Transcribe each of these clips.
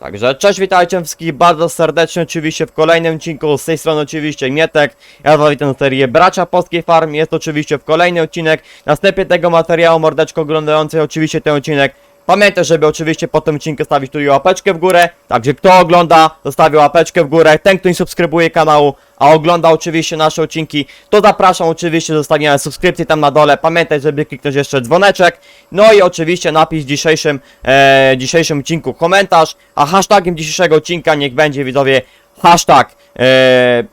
Także cześć, witajcie wszystkich bardzo serdecznie oczywiście w kolejnym odcinku, z tej strony oczywiście Mietek, ja was witam na serię Bracia Polskiej Farm, jest oczywiście w kolejny odcinek, na wstępie tego materiału mordeczko oglądającej oczywiście ten odcinek, Pamiętaj, żeby oczywiście po tym odcinku stawić tu łapeczkę w górę, także kto ogląda, zostawi łapeczkę w górę, ten kto nie subskrybuje kanału, a ogląda oczywiście nasze odcinki, to zapraszam oczywiście do zostawienia subskrypcji tam na dole, pamiętaj, żeby kliknąć jeszcze dzwoneczek, no i oczywiście napisz w dzisiejszym, e, dzisiejszym odcinku komentarz, a hashtagiem dzisiejszego odcinka niech będzie widzowie hashtag, e,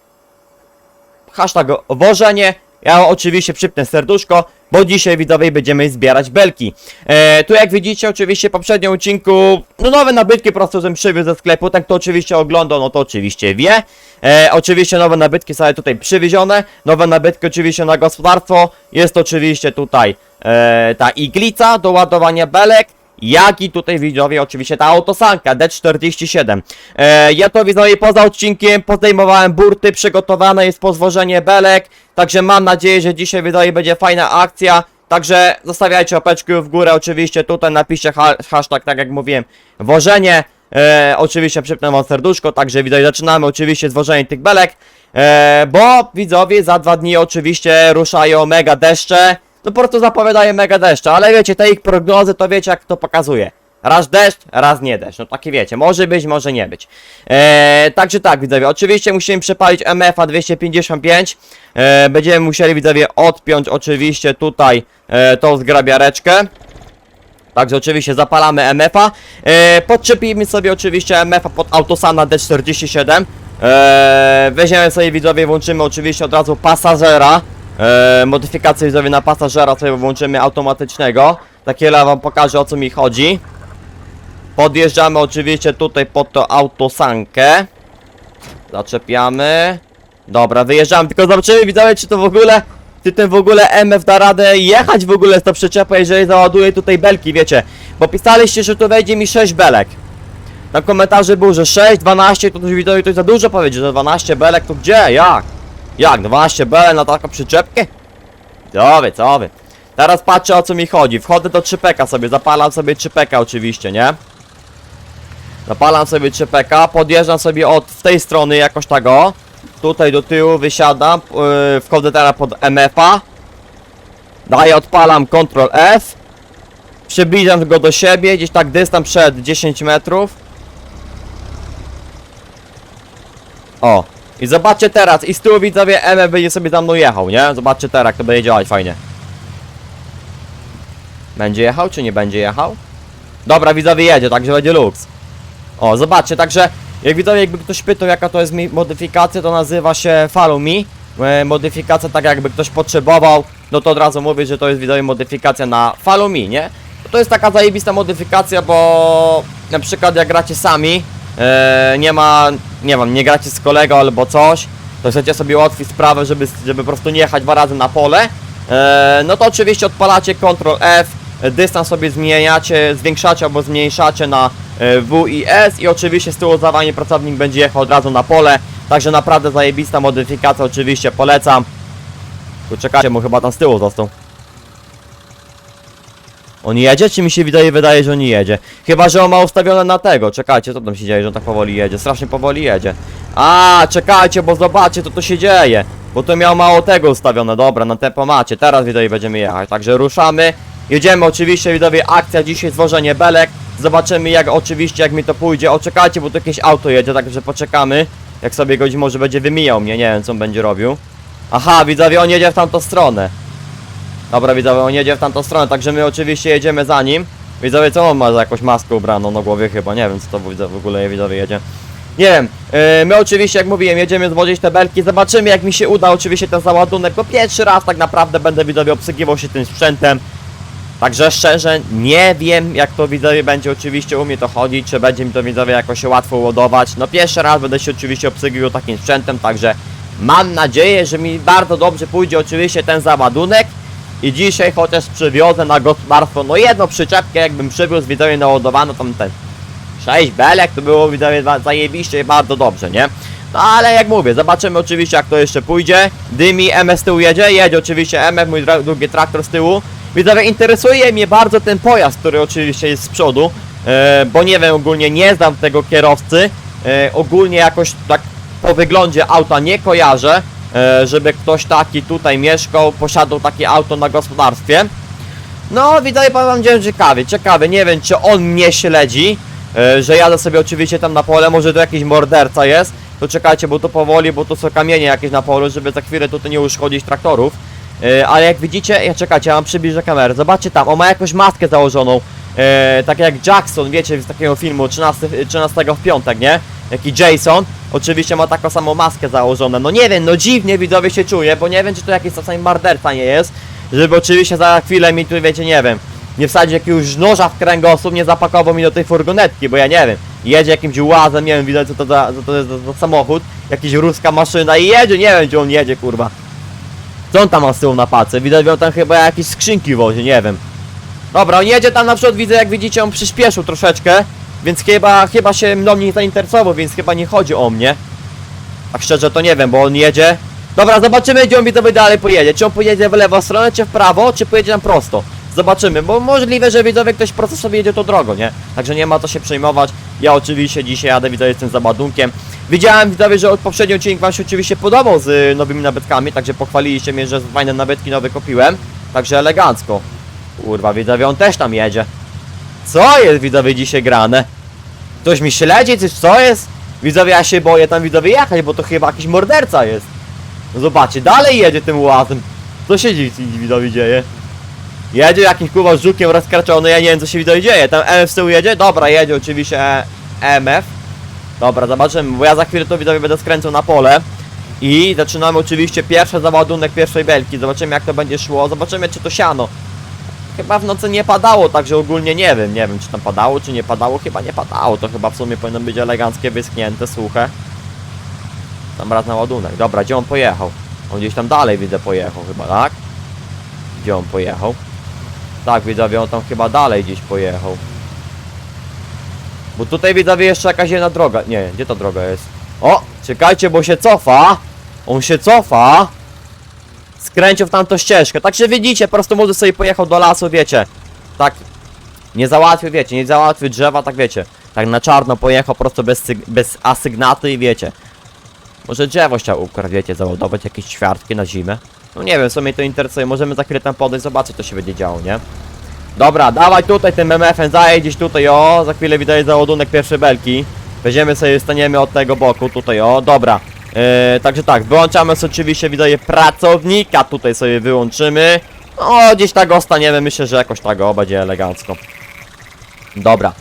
hashtag wożenie. Ja oczywiście przypnę serduszko, bo dzisiaj widzowie będziemy zbierać belki. E, tu jak widzicie oczywiście w poprzednim odcinku, no nowe nabytki po prostu przywiózł ze sklepu, ten kto oczywiście oglądał, no to oczywiście wie. E, oczywiście nowe nabytki są tutaj przywiezione, nowe nabytki oczywiście na gospodarstwo, jest oczywiście tutaj e, ta iglica do ładowania belek, jak i tutaj widzowie oczywiście ta autosanka D47. E, ja to widzowie poza odcinkiem podejmowałem burty, przygotowane jest pozwożenie belek, także mam nadzieję, że dzisiaj widzowie będzie fajna akcja. Także zostawiajcie opeczkę w górę, oczywiście tutaj napiszcie ha hashtag, tak jak mówiłem, wożenie. E, oczywiście przypnę wam serduszko, także widzowie zaczynamy oczywiście z wożeniem tych belek. E, bo widzowie za dwa dni oczywiście ruszają mega deszcze. No po prostu zapowiadają mega deszcze, ale wiecie, te ich prognozy to wiecie jak to pokazuje. Raz deszcz, raz nie deszcz. No takie wiecie, może być, może nie być. Eee, także tak, widzowie, oczywiście musimy przepalić MFA 255. Eee, będziemy musieli, widzowie, odpiąć oczywiście tutaj e, tą zgrabiareczkę. Także oczywiście zapalamy MFA. E, podczepimy sobie oczywiście MFA pod Autosana D47. E, weźmiemy sobie widzowie, włączymy oczywiście od razu pasażera. E, modyfikację widzowie na pasażera sobie włączymy automatycznego. Takie wam pokażę o co mi chodzi. Podjeżdżamy oczywiście tutaj pod tą autosankę. Zaczepiamy. Dobra, wyjeżdżamy, tylko zobaczymy widzowie czy to w ogóle czy ten w ogóle MF da radę jechać w ogóle z tą przyczepą, jeżeli załaduje tutaj belki, wiecie. Bo pisaliście, że tu wejdzie mi 6 belek. Na komentarze było, że 6, 12, to widzowie to jest za dużo powiedzieć, że 12 belek to gdzie? Jak? Jak? 12 belek na taką przyczepkę? Co wy, co wy? Teraz patrzę o co mi chodzi. Wchodzę do 3peka sobie, zapalam sobie 3peka oczywiście, nie? Zapalam sobie 3peka, podjeżdżam sobie od w tej strony jakoś tak o. Tutaj do tyłu wysiadam, yy, wchodzę teraz pod MF-a. Daję, odpalam Ctrl F. Przybliżam go do siebie, gdzieś tak dystans przed 10 metrów. O. I zobaczcie teraz, i z tyłu widzowie MF będzie sobie za mną jechał, nie? Zobaczcie teraz, to będzie działać fajnie. Będzie jechał, czy nie będzie jechał? Dobra, widzowie jedzie, także będzie luks. O, zobaczcie, także jak widzowie, jakby ktoś pytał jaka to jest modyfikacja, to nazywa się Follow Me. E, modyfikacja tak jakby ktoś potrzebował, no to od razu mówię, że to jest widzowie modyfikacja na Follow Me, nie? To jest taka zajebista modyfikacja, bo na przykład jak gracie sami, e, nie ma, nie wiem, nie gracie z kolegą albo coś, to chcecie sobie ułatwić sprawę, żeby, żeby po prostu nie jechać dwa razy na pole, e, no to oczywiście odpalacie Ctrl F, dystans sobie zmieniacie, zwiększacie albo zmniejszacie na e, W i S i oczywiście z tyłu zawanie pracownik będzie jechał od razu na pole, także naprawdę zajebista modyfikacja, oczywiście polecam. Tu czekajcie, mu chyba tam z tyłu został. On jedzie, czy mi się wydaje, wydaje, że on nie jedzie? Chyba, że on ma ustawione na tego. Czekajcie, co tam się dzieje, że on tak powoli jedzie? Strasznie powoli jedzie. A, czekajcie, bo zobaczcie, co to się dzieje. Bo to miał mało tego ustawione. Dobra, na tempomacie. Teraz widzowie będziemy jechać. Także ruszamy. Jedziemy oczywiście, widzowie, akcja dzisiaj, zwożenie belek. Zobaczymy jak oczywiście, jak mi to pójdzie. O, czekajcie, bo tu jakieś auto jedzie, także poczekamy. Jak sobie gość może będzie wymijał mnie, nie wiem co on będzie robił. Aha, widzowie, on jedzie w tamtą stronę. Dobra, widzowie, on jedzie w tamtą stronę, także my oczywiście jedziemy za nim. Widzowie, co on ma za jakąś maskę ubraną na głowie chyba, nie wiem co to w ogóle widzowie jedzie. Nie wiem, yy, my oczywiście, jak mówiłem, jedziemy zwodzić te belki, zobaczymy jak mi się uda oczywiście ten załadunek, bo pierwszy raz tak naprawdę będę widzowie obsługiwał się tym sprzętem. Także szczerze, nie wiem jak to widzowie będzie oczywiście u mnie to chodzić, czy będzie mi to widzowie jakoś łatwo ładować. No pierwszy raz będę się oczywiście obsługiwał takim sprzętem, także mam nadzieję, że mi bardzo dobrze pójdzie oczywiście ten załadunek. I dzisiaj chociaż przywiozę na gospodarstwo, no jedną przyczepkę jakbym przywiózł widzowie naładowano tam ten 6 belek, to było widzowie za- zajebiście bardzo dobrze, nie? No ale jak mówię, zobaczymy oczywiście jak to jeszcze pójdzie. Dymi, MS z tyłu jedzie, jedzie oczywiście MF, mój drugi traktor z tyłu. Widzowie, interesuje mnie bardzo ten pojazd, który oczywiście jest z przodu. e, bo nie wiem, ogólnie nie znam tego kierowcy, e, ogólnie jakoś tak po wyglądzie auta nie kojarzę, żeby ktoś taki tutaj mieszkał, posiadał takie auto na gospodarstwie. No, widzowie, powiem wam, że ciekawie, ciekawie, nie wiem, czy on mnie śledzi, e, że jadę sobie oczywiście tam na pole, może to jakiś morderca jest, to czekajcie, bo to powoli, bo to są kamienie jakieś na polu, żeby za chwilę tutaj nie uszkodzić traktorów. E, ale jak widzicie, ja czekajcie, ja mam przybliżę kamerę, zobaczcie tam, on ma jakąś maskę założoną, e, tak jak Jackson, wiecie, z takiego filmu 13, 13 w piątek, nie? Jaki Jason, oczywiście ma taką samą maskę założoną, no nie wiem, no dziwnie widzowie się czuje, bo nie wiem, czy to jakiś czasami morderca nie jest, żeby oczywiście za chwilę mi tu, wiecie, nie wiem, nie wsadzić jakiegoś noża w kręgosłup, nie zapakował mi do tej furgonetki, bo ja nie wiem, jedzie jakimś łazem, nie wiem, widać co to za, co to jest za, za samochód, jakiś ruska maszyna i jedzie, nie wiem, gdzie on jedzie, kurwa. Co on tam ma z tyłu na pace? Widać, że on tam chyba jakieś skrzynki wozi, nie wiem. Dobra, on jedzie tam na przykład, widzę, jak widzicie, on przyspieszył troszeczkę, więc chyba, chyba się mną nie zainteresował, więc chyba nie chodzi o mnie. Tak szczerze to nie wiem, bo on jedzie. Dobra, zobaczymy, gdzie on widzowie dalej pojedzie. Czy on pojedzie w lewą stronę, czy w prawo, czy pojedzie nam prosto. Zobaczymy, bo możliwe, że widzowie ktoś prosto sobie jedzie tą drogą, nie? Także nie ma co się przejmować. Ja oczywiście dzisiaj jadę widzowie z tym załadunkiem. Widziałem widzowie, że od poprzedni odcinek wam się oczywiście podobał z y, nowymi nabytkami, także pochwaliliście mnie, że fajne nabytki nowe kupiłem. Także elegancko. Kurwa, widzowie, on też tam jedzie. Co jest widzowie dzisiaj grane? Ktoś mi śledzi, coś co jest? Widzowie, ja się boję tam widzowie jechać, bo to chyba jakiś morderca jest. No zobaczcie, dalej jedzie tym łazem. Co się widzowie dzieje? Jedzie jakimś kurwa żukiem rozkraczony, ja nie wiem co się widzowie dzieje. Tam MF z tyłu jedzie? Dobra, jedzie oczywiście E- EMF. Dobra, zobaczymy, bo ja za chwilę to widzowie będę skręcał na pole. I zaczynamy oczywiście pierwszy załadunek pierwszej belki. Zobaczymy jak to będzie szło, zobaczymy czy to siano. Chyba w nocy nie padało, także ogólnie nie wiem, nie wiem czy tam padało, czy nie padało, chyba nie padało, to chyba w sumie powinno być eleganckie, wyschnięte, suche. Tam raz na ładunek, dobra, gdzie on pojechał? On gdzieś tam dalej widzę pojechał chyba, tak? Gdzie on pojechał? Tak, widzowie, on tam chyba dalej gdzieś pojechał. Bo tutaj widzowie jeszcze jakaś jedna droga, nie, gdzie ta droga jest? O, czekajcie, bo się cofa! On się cofa! Skręcił w tamtą ścieżkę. Także widzicie, po prostu młody sobie pojechał do lasu, wiecie. Tak. Nie załatwił, wiecie, nie załatwił drzewa, tak wiecie. Tak na czarno pojechał po prostu bez, bez asygnaty i wiecie. Może drzewo chciał ukradł, wiecie, załadować jakieś ćwiartki na zimę. No nie wiem, co mnie to interesuje. Możemy za chwilę tam podejść, zobaczyć, co się będzie działo, nie? Dobra, dawaj tutaj tym MF-em, zajedź gdzieś tutaj, o. Za chwilę widać załadunek pierwszej belki. Weźmiemy sobie, staniemy od tego boku, tutaj, o. Dobra. Yy, także tak, wyłączamy sobie oczywiście widzowie pracownika, tutaj sobie wyłączymy. No, gdzieś tak ostaniemy, myślę, że jakoś tak o, będzie elegancko. Dobra.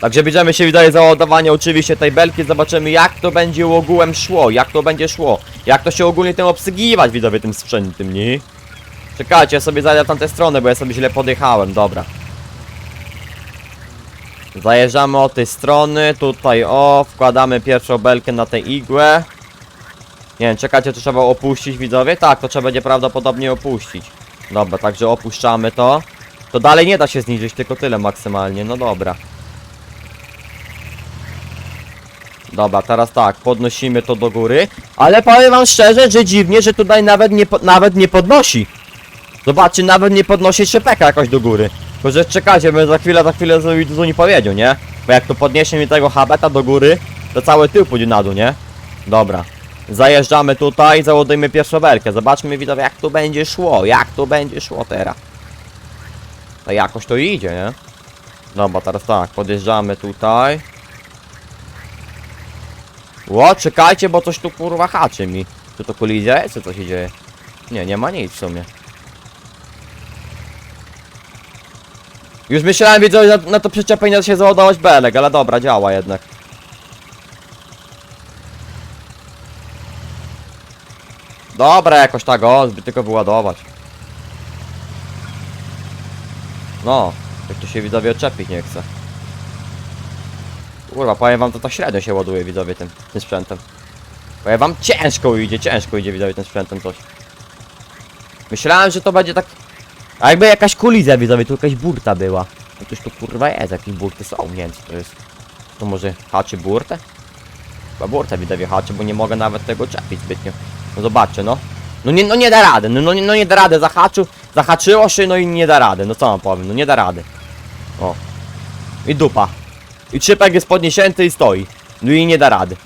Także bierzemy się widzowie załadowanie oczywiście tej belki, zobaczymy jak to będzie ogółem szło, jak to będzie szło. Jak to się ogólnie tym obsługiwać widzowie tym sprzętem, nie? Czekajcie, ja sobie zajdę w tamtę stronę, bo ja sobie źle podjechałem, dobra. Zajeżdżamy od tej strony, tutaj o, wkładamy pierwszą belkę na tę igłę. Nie wiem, czekajcie, to trzeba opuścić widzowie? Tak, to trzeba będzie prawdopodobnie opuścić. Dobra, także opuszczamy to. To dalej nie da się zniżyć, tylko tyle maksymalnie, no dobra. Dobra, teraz tak, podnosimy to do góry. Ale powiem wam szczerze, że dziwnie, że tutaj nawet nie, nawet nie podnosi. Zobaczcie, nawet nie podnosi szepeka jakoś do góry. Tylko, że czekajcie, za chwilę, za chwilę to nie powiedział, nie? Bo jak to podniesie mi tego habeta do góry, to cały tył pójdzie na dół, nie? Dobra. Zajeżdżamy tutaj, załadujmy pierwszą belkę. Zobaczmy widzowie jak to będzie szło, jak to będzie szło teraz. To jakoś to idzie, nie? Dobra, teraz tak, podjeżdżamy tutaj. Ło, czekajcie, bo coś tu kurwa haczy mi. Czy to kolizja jest, czy co się dzieje? Nie, nie ma nic w sumie. Już myślałem, widzowie, na, na to przyczepienie się załadować belek, ale dobra, działa jednak. Dobra, jakoś tak, o, zbyt tylko wyładować. No, jak tu się widzowie odczepić nie chce. Kurwa, powiem wam, to tak średnio się ładuje widzowie tym, tym sprzętem. Powiem wam, ciężko idzie, ciężko idzie widzowie tym sprzętem coś. Myślałem, że to będzie tak... A jakby jakaś kolizja widzowie, tu jakaś burta była. No coś tu kurwa jest, jakieś burty są, nie wiem co to jest. To może haczy burtę? Chyba burtę widzowie haczy, bo nie mogę nawet tego czepić zbytnio. No zobaczcie, no. No nie, no nie da rady, no, no, nie- no nie da rady, zahaczył, zahaczyło się, no i nie da rady, no co mam powiem, no nie da rady. O. I dupa. I trzypek jest podniesięty i stoi. No i nie da rady.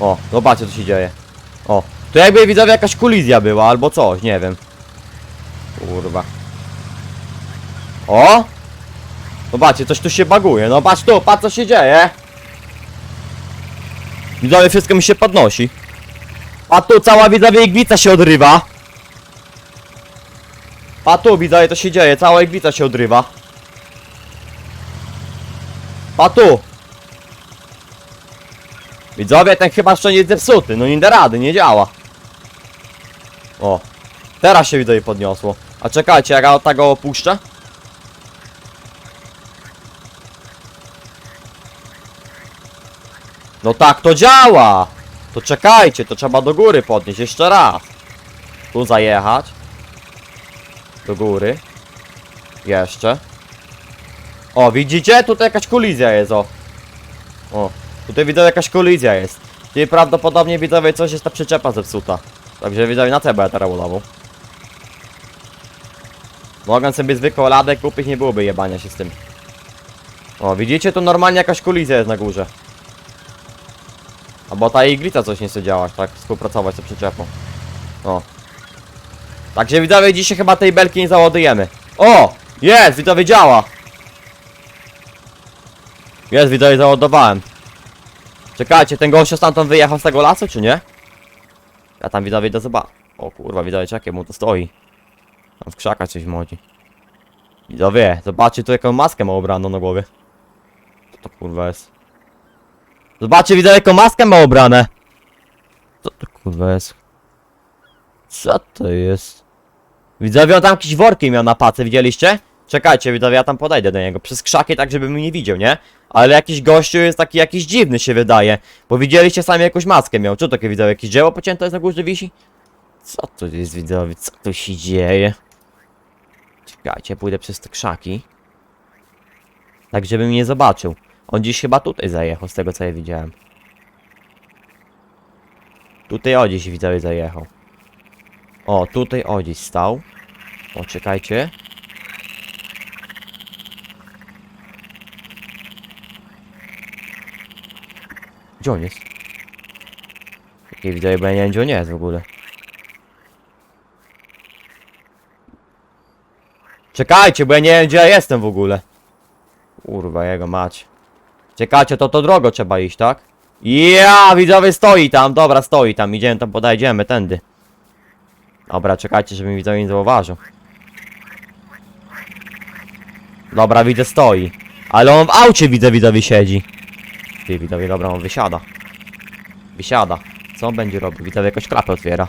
O, zobaczcie co się dzieje. O, to jakby widzowie jakaś kolizja była albo coś, nie wiem. Kurwa. O! Zobaczcie, coś tu się baguje. No patrz tu, patrz co się dzieje. Widzowie, wszystko mi się podnosi. A tu cała widzowie igwica się odrywa. A tu widzowie to się dzieje, cała igwica się odrywa. A tu. Widzowie, ten chyba jeszcze nie jest zepsuty, no nie da rady, nie działa. O, teraz się widzowie podniosło. A czekajcie, jak ja tego opuszczę? No tak to działa! To czekajcie, to trzeba do góry podnieść jeszcze raz. Tu zajechać. Do góry. Jeszcze. O, widzicie? Tutaj jakaś kolizja jest, o. O, tutaj widzę jakaś kolizja jest. Czyli prawdopodobnie widzowie coś jest ta przyczepa zepsuta. Także widzowie na co będę teraz ładował? Mogę sobie zwykłą ladę kupić, nie byłoby jebania się z tym. O, widzicie? Tu normalnie jakaś kolizja jest na górze. Albo ta iglica coś nie chce działać, tak? Współpracować z przyczepą. O. Także widzowie, dzisiaj chyba tej belki nie załadujemy. O! Jest! Widzowie, działa! Jest, widzowie, załadowałem. Czekajcie, ten gościu stamtąd wyjechał z tego lasu, czy nie? Ja tam widzowie do zobaczyć. O kurwa, widzowie, czekaj, mu to stoi. Tam w krzakach coś modzi. Widzowie, zobaczcie tu jaką maskę ma ubraną na głowie. Co to kurwa jest? Zobaczcie, widzę jaką maskę ma ubrane. Co to kurwa jest? Co to jest? Widzowie, on tam jakieś worki miał na pace, widzieliście? Czekajcie, widzowie, ja tam podejdę do niego. Przez krzaki tak, żeby nie widział, nie? Ale jakiś gościu jest taki jakiś dziwny się wydaje. Bo widzieliście sami jakąś maskę miał. Co takie widzowie? Jakieś dzieło pocięte jest na górze wisi? Co to jest widzowie? Co tu się dzieje? Czekajcie, pójdę przez te krzaki. Tak, żeby mnie nie zobaczył. On dziś chyba tutaj zajechał, z tego co ja widziałem. Tutaj o dziś widzowie zajechał. O, tutaj o dziś stał. O, czekajcie. Gdzie on jest? Widzę, bo ja nie wiem gdzie on jest w ogóle. Czekajcie, bo ja nie wiem gdzie ja jestem w ogóle. Kurwa, jego mać. Czekajcie, to to drogo trzeba iść, tak? Ja, widzowie stoi tam, dobra, stoi tam, idziemy tam, podejdziemy tędy. Dobra, czekajcie, żeby widzowie nie zauważył. Dobra, widzę, stoi. Ale on w aucie, widzę, widzowie siedzi. Ty, widzowie, dobra, on wysiada. Wysiada. Co on będzie robił? Widzowie, jakoś klapę otwiera.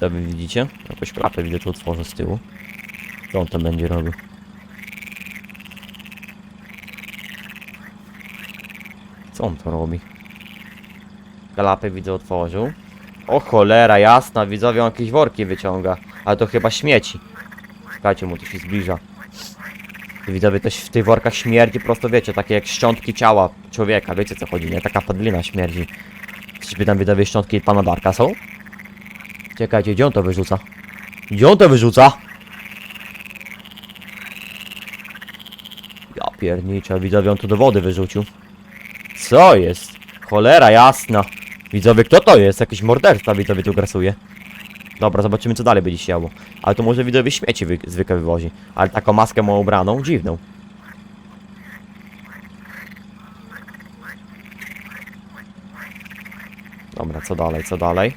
Wy widzicie? Jakąś klapę widzę tu otworzę z tyłu. Co on tam będzie robił? Co on to robi? Klapę widzę otworzył. O cholera jasna, widzowie on jakieś worki wyciąga. Ale to chyba śmieci. Czekajcie mu to się zbliża. Widzowie też w tych workach śmierdzi prosto wiecie, takie jak szczątki ciała człowieka, wiecie co chodzi, nie? Taka padlina śmierdzi. Czyżby tam widzowie szczątki pana Darka są? Czekajcie, gdzie on to wyrzuca? Gdzie on to wyrzuca? Ja pierniczę, widzowie, on to do wody wyrzucił. Co jest? Cholera jasna. Widzowie, kto to jest? Jakiś morderca widzowie tu grasuje. Dobra, zobaczymy co dalej będzie się działo. Ale to może widzowie śmieci wy zwykle wywozi. Ale taką maskę ma ubraną, dziwną. Dobra, co dalej, co dalej?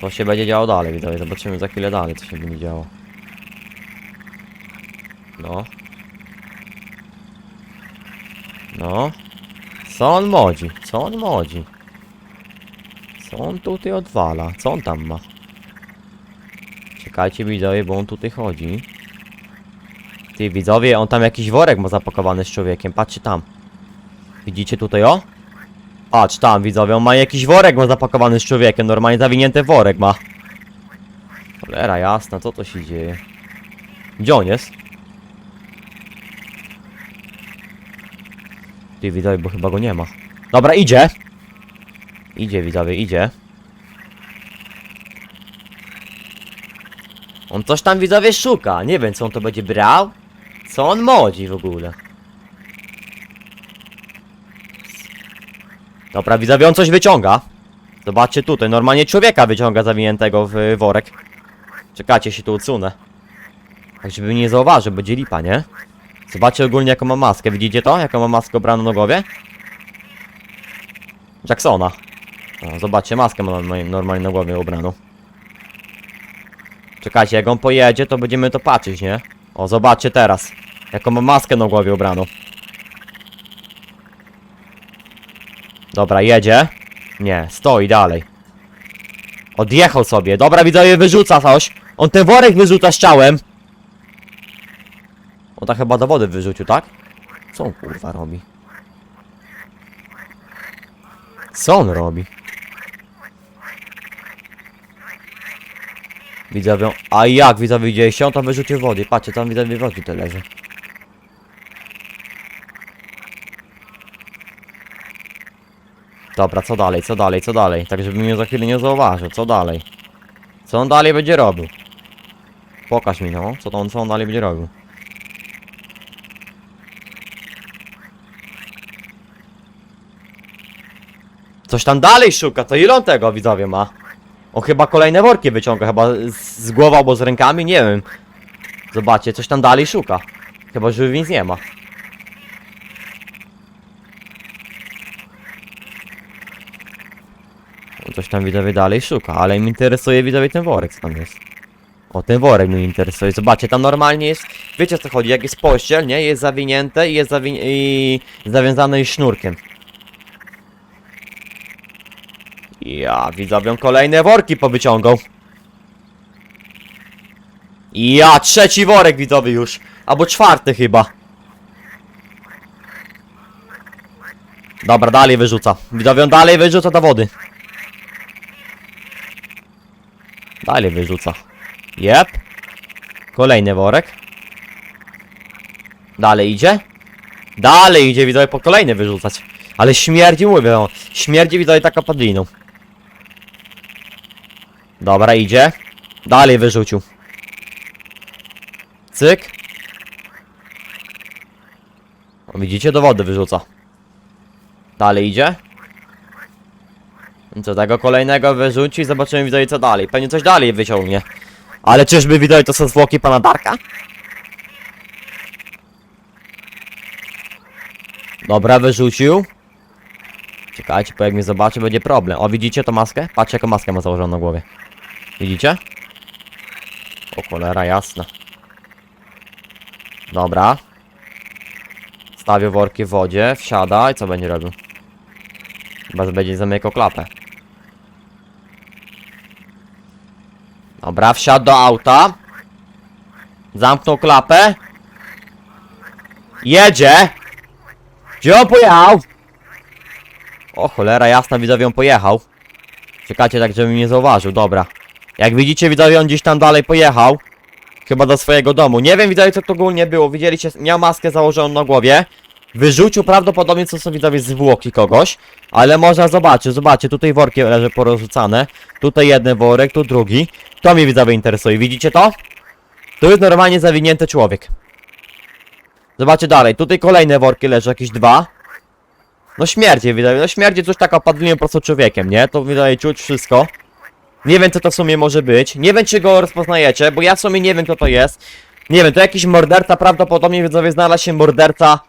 Co się będzie działo dalej, widzowie? Zobaczymy za chwilę dalej, co się będzie działo. No. No. Co on modzi? Co on modzi? Co on tutaj odwala? Co on tam ma? Czekajcie widzowie, bo on tutaj chodzi. Ty widzowie, on tam jakiś worek ma zapakowany z człowiekiem. Patrzcie tam. Widzicie tutaj o? Patrz tam widzowie, on ma jakiś worek ma zapakowany z człowiekiem. Normalnie zawinięty worek ma. Cholera jasna, co to się dzieje? Gdzie on jest? Ty widzowie, bo chyba go nie ma. Dobra, idzie. Idzie widzowie, idzie. On coś tam widzowie szuka. Nie wiem, co on to będzie brał. Co on modzi w ogóle. Dobra, widzowie, on coś wyciąga. Zobaczcie tutaj, normalnie człowieka wyciąga zawiniętego w worek. Czekajcie, się tu odsunę. Tak, żeby nie zauważył, będzie lipa, nie? Zobaczcie ogólnie, jaką ma maskę. Widzicie to? Jaką ma maskę obraną na głowie? Jacksona. O, zobaczcie, maskę ma normalnie- normalnie na głowie ubraną. Czekajcie, jak on pojedzie, to będziemy to patrzeć, nie? O, zobaczcie teraz. Jaką ma maskę na głowie ubraną. Dobra, jedzie. Nie, stoi dalej. Odjechał sobie. Dobra, widzowie, wyrzuca coś. On ten worek wyrzuca z ciałem. Tak chyba do wody wyrzucił, tak? Co on kurwa robi? Co on robi? Widzowie, a jak widzowie widzieliście? On tam wyrzucił wody. Patrzcie, tam widzowie wody to leży. Dobra, co dalej, co dalej, co dalej? Tak, żeby mnie za chwilę nie zauważył. Co dalej? Co on dalej będzie robił? Pokaż mi no, co, to on, co on dalej będzie robił. Coś tam dalej szuka, to ile on tego widzowie ma? On chyba kolejne worki wyciąga, chyba z, głową albo z rękami, nie wiem. Zobaczcie, coś tam dalej szuka. Chyba, że nic nie ma. On Coś tam widzowie dalej szuka, ale mnie interesuje widzowie ten worek, co tam jest. O, ten worek mnie interesuje. Zobaczcie, tam normalnie jest, wiecie o co chodzi, jak jest pościel, nie? Jest zawinięte i jest zawin i zawiązane sznurkiem. Ja, widzowie, kolejne worki powyciągał. Ja, trzeci worek widzowy już. Albo czwarty chyba. Dobra, dalej wyrzuca. Widzowie, on dalej wyrzuca do wody. Dalej wyrzuca. Jep. Kolejny worek. Dalej idzie. Dalej idzie, widzowie, po kolejny wyrzucać. Ale śmierdzi, mówię, no. Śmierdzi, widzowie, taka padliną. Dobra, idzie. Dalej wyrzucił. Cyk. O, widzicie, do wody wyrzuca. Dalej idzie. Co tego kolejnego wyrzuci, zobaczymy widzowie co dalej. Pewnie coś dalej wyciągnie. Ale czyżby widzowie to są zwłoki pana Darka? Dobra, wyrzucił. Czekajcie, bo jak mnie zobaczy, będzie problem. O, widzicie tą maskę? Patrzcie, jaką maskę ma założoną na głowie. Widzicie? O, cholera, jasna. Dobra. Stawię worki w wodzie, wsiada i co będzie robił? Chyba że będzie zamykał klapę. Dobra, wsiadł do auta. Zamknął klapę. Jedzie! Gdzie on pojechał? O cholera jasna, widzowie on pojechał. Czekacie tak, żebym nie zauważył, dobra. Jak widzicie, widzowie on gdzieś tam dalej pojechał. Chyba do swojego domu. Nie wiem, widzowie, co to ogólnie było. Widzieliście, miał maskę założoną na głowie. Wyrzucił prawdopodobnie, co są widzowie zwłoki kogoś. Ale można zobaczyć, zobaczcie, tutaj worki leży porozrzucane. Tutaj jeden worek, tu drugi. To mnie widzowie interesuje, widzicie to? Tu jest normalnie zawinięty człowiek. Zobaczcie dalej, tutaj kolejne worki leży, jakieś dwa. No śmierdzi, widzowie, no śmierdzi coś tak opadlinie po prostu człowiekiem, nie? To wydaje czuć wszystko. Nie wiem co to w sumie może być. Nie wiem czy go rozpoznajecie, bo ja w sumie nie wiem kto to jest. Nie wiem, to jakiś morderca, prawdopodobnie widzowie znalazł się morderca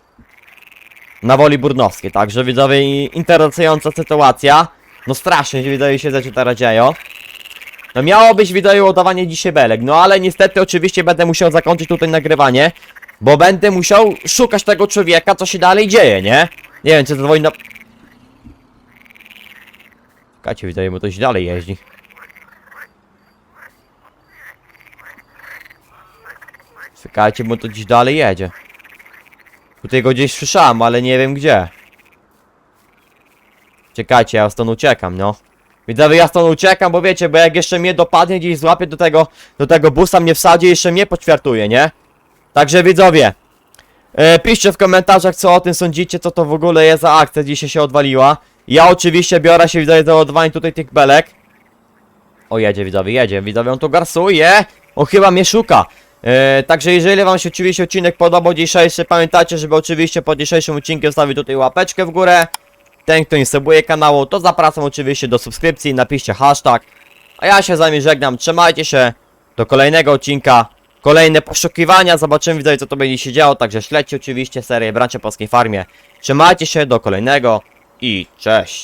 na woli burnowskiej, także widzowie interesująca sytuacja. No strasznie widzowie się rzeczy teraz dzieją. No miało być widzowie ładowanie dzisiaj belek, no ale niestety oczywiście będę musiał zakończyć tutaj nagrywanie. Bo będę musiał szukać tego człowieka, co się dalej dzieje, nie? Nie wiem, czy to wojna... Czekajcie, widzowie, bo to się dalej jeździ. Czekajcie, bo to gdzieś dalej jedzie. Tutaj go gdzieś słyszałem, ale nie wiem gdzie. Czekajcie, ja stąd uciekam, no. Widzowie, ja stąd uciekam, bo wiecie, bo jak jeszcze mnie dopadnie, gdzieś złapie do tego, do tego busa, mnie wsadzi, jeszcze mnie poćwiartuje, nie? Także widzowie, e, piszcie w komentarzach, co o tym sądzicie, co to w ogóle jest za akcja, dzisiaj się odwaliła. Ja oczywiście biorę się, widzowie, za ładowanie tutaj tych belek. O, jedzie, widzowie, jedzie, widzowie, on tu garsuje. on chyba mnie szuka. E, także jeżeli wam się oczywiście odcinek podobał dzisiejszy, pamiętajcie, żeby oczywiście pod dzisiejszym odcinkiem stawić tutaj łapeczkę w górę. Ten, kto nie subuje kanału, to zapraszam oczywiście do subskrypcji, napiszcie hashtag. A ja się z wami żegnam, trzymajcie się, do kolejnego odcinka, kolejne poszukiwania, zobaczymy widzowie co to będzie się działo, także śledźcie oczywiście serię Bracia Polskiej Farmie. Trzymajcie się, do kolejnego i cześć.